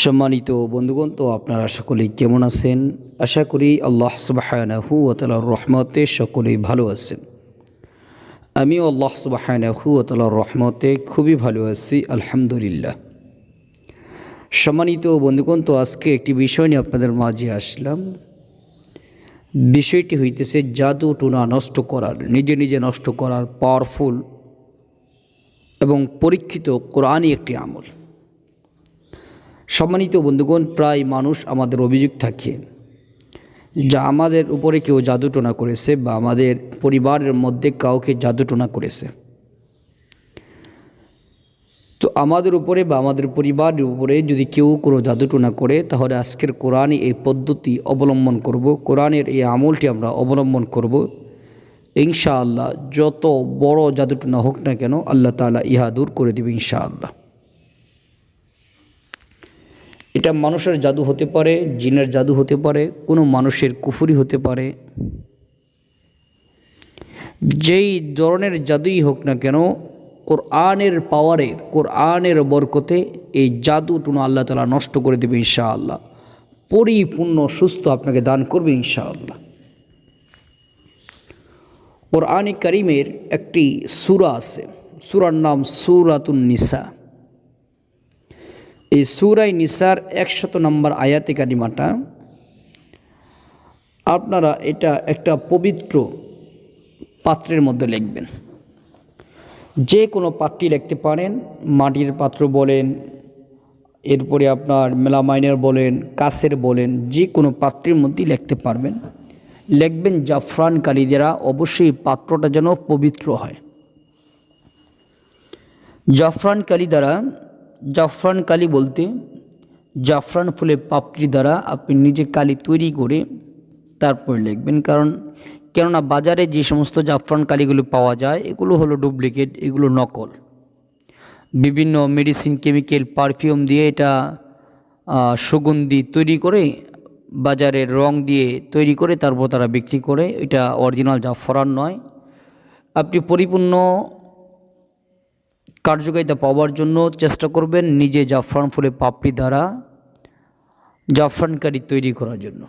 সম্মানিত বন্ধুগণ, তো আপনারা সকলেই কেমন আছেন? আশা করি আল্লাহ সুবাহানাহু ও তালার রহমতে সকলেই ভালো আছেন। আমিও আল্লাহ সুবাহানাহু ও রহমতে খুবই ভালো আছি, আলহামদুলিল্লাহ। সম্মানিত বন্ধুগণ, তো আজকে একটি বিষয় নিয়ে আপনাদের মাঝে আসলাম। বিষয়টি হইতেছে জাদু টুনা নষ্ট করার, নিজে নিজে নষ্ট করার পাওয়ারফুল এবং পরীক্ষিত কোরআনই একটি আমল। সম্মানিত বন্ধুগণ, প্রায় মানুষ আমাদের অভিযোগ থাকে যা আমাদের উপরে কেউ জাদুটোনা করেছে বা আমাদের পরিবারের মধ্যে কাউকে জাদুটোনা করেছে। তো আমাদের উপরে বা আমাদের পরিবারের উপরে যদি কেউ কোনো জাদুটোনা করে, তাহলে আজকের কোরআনই এই পদ্ধতি অবলম্বন করব, কোরআনের এই আমলটি আমরা অবলম্বন করব। ইনশাআল্লাহ, যত বড় জাদুটোনা হোক না কেন, আল্লাহ তালা ইহা দূর করে দেবে ইনশাআল্লাহ। এটা মানুষের জাদু হতে পারে, জিনের জাদু হতে পারে, কোনো মানুষের কুফুরি হতে পারে। যেই ধরনের জাদুই হোক না কেন, কোরআনের পাওয়ারে, কোরআনের বরকতে এই জাদু টুনো আল্লাহ তালা নষ্ট করে দেবে ইনশাআল্লাহ। পরিপূর্ণ সুস্থ আপনাকে দান করবে ইনশাআল্লাহ। কোরআনে করিমের একটি সুরা আছে, সুরার নাম সুরাতুন নিসা। এই সুরাই নিসার একশত নম্বর আয়াতে কারিমাটা, আপনারা এটা একটা পবিত্র পাত্রের মধ্যে লিখবেন। যে কোনো পাত্রটি লিখতে পারেন, মাটির পাত্র বলেন, এরপরে আপনার মেলামাইনের বলেন, কাছের বলেন, যে কোনো পাত্রের মধ্যেই লিখতে পারবেন। লিখবেন জাফরান কালি দ্বারা অবশ্যই পাত্রটা যেন পবিত্র হয়। জাফরান কালি দ্বারা জাফরান কালি বলতে, জাফরান ফুলের পাপড়ি দ্বারা আপনি নিজে কালি তৈরি করে তারপর লিখবেন। কারণ, কেননা বাজারে যে সমস্ত জাফরান কালিগুলো পাওয়া যায়, এগুলো হলো ডুপ্লিকেট, এগুলো নকল। বিভিন্ন মেডিসিন, কেমিক্যাল, পারফিউম দিয়ে এটা সুগন্ধি তৈরি করে, বাজারের রং দিয়ে তৈরি করে তারপর তারা বিক্রি করে। এটা অরিজিনাল জাফরান নয়। আপনি পরিপূর্ণ কার্যকারিতা পাওয়ার জন্য চেষ্টা করবেন নিজে জাফরান ফুলে পাপড়ি দ্বারা জাফরানকারি তৈরি করার জন্য।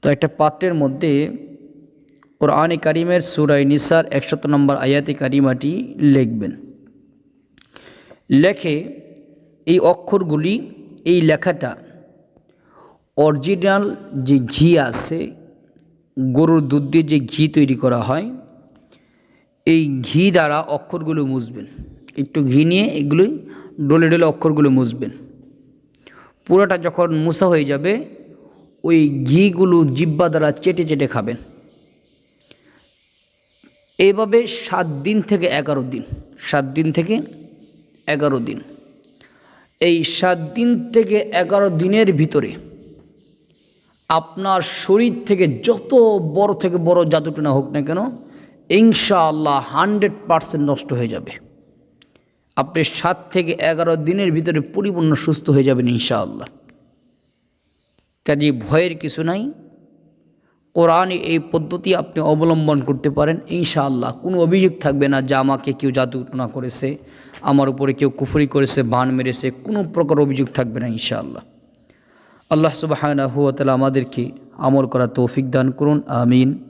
তো একটা পাত্রের মধ্যে কোরআনে কারিমের সুরাই নিসার একশত নম্বর আয়াতি কারিমাটি লিখবেন। লেখে এই অক্ষরগুলি, এই লেখাটা অরিজিনাল যে ঘি আছে, গরুর দুধ দিয়ে যে ঘি তৈরি করা হয় এই ঘি দ্বারা অক্ষরগুলো মুছবেন। একটু ঘি নিয়ে এগুলোই ডলে ডলে অক্ষরগুলো মুছবেন। পুরোটা যখন মুছা হয়ে যাবে, ওই ঘিগুলো জিব্বা দ্বারা চেটে চেটে খাবেন। এইভাবে সাত দিন থেকে এগারো দিন, সাত দিন থেকে এগারো দিন। এই সাত দিন থেকে এগারো দিনের ভিতরে আপনার শরীর থেকে যত বড় থেকে বড় জাদুটনা হোক না কেন ইনশাআল্লাহ হান্ড্রেড পারসেন্ট নষ্ট হয়ে যাবে। আপনি সাত থেকে এগারো দিনের ভিতরে পরিপূর্ণ সুস্থ হয়ে যাবেন ইনশাআল্লাহ। কাজে ভয়ের কিছু নাই। কোরআনে এই পদ্ধতি আপনি অবলম্বন করতে পারেন ইনশাআল্লাহ। কোনো অভিযোগ থাকবে না যে আমাকে কেউ জাদুটনা করেছে, আমার উপরে কেউ কুফরি করেছে, বান মেরেছে, কোনো প্রকার অভিযোগ থাকবে না ইনশাআল্লাহ। আল্লাহ সুবাহ আমাদেরকে আমল করা তৌফিক দান করুন, আমিন।